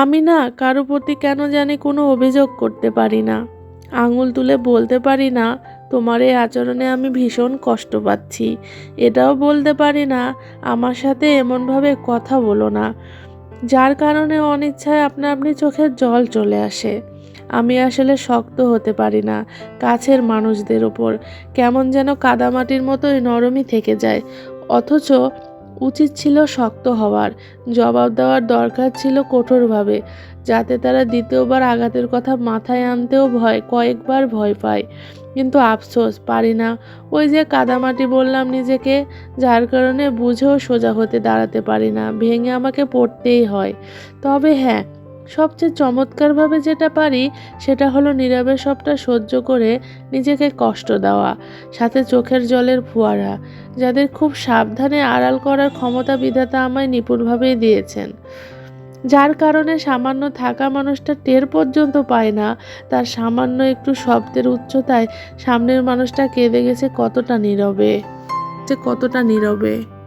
আমি না কারও প্রতি কেন জানি কোনো অভিযোগ করতে পারি না। আঙুল তুলে বলতে পারি না, তোমার এই আচরণে আমি ভীষণ কষ্ট পাচ্ছি। এটাও বলতে পারি না, আমার সাথে এমনভাবে কথা বলো না। যার কারণে অনিচ্ছায় আপনা আপনি চোখের জল চলে আসে। আমি আসলে শক্ত হতে পারি না কাছের মানুষদের ওপর। কেমন যেন কাদামাটির মতোই নরমই থেকে যায়। অথচ উচিত ছিল শক্ত হওয়ার। জবাব দেওয়ার দরকার ছিল কঠোরভাবে, যাতে তারা দ্বিতীয়বার আঘাতের কথা মাথায় আনতেও ভয়, কয়েকবার ভয় পায়। কিন্তু আফসোস, পারি না। ওই যে কাদামাটি বললাম নিজেকে, যার কারণে বুঝেও সোজা হতে দাঁড়াতে পারি না। ভেঙে আমাকে পড়তেই হয়। তবে হ্যাঁ সবচেয়ে চমৎকারভাবে যেটা পারি সেটা হলো নীরবে সবটা সহ্য করে নিজেকে কষ্ট দেওয়া, সাথে চোখের জলের ফোয়ারা, যাদের খুব সাবধানে আড়াল করার ক্ষমতা বিধাতা আমায় নিপুণভাবেই দিয়েছেন। যার কারণে সামান্য থাকা মানুষটা টের পর্যন্ত পায় না, তার সামান্য একটু শব্দের উচ্চতায় সামনের মানুষটা কেঁদে গেছে কতটা নীরবে। যে কতটা নীরবে।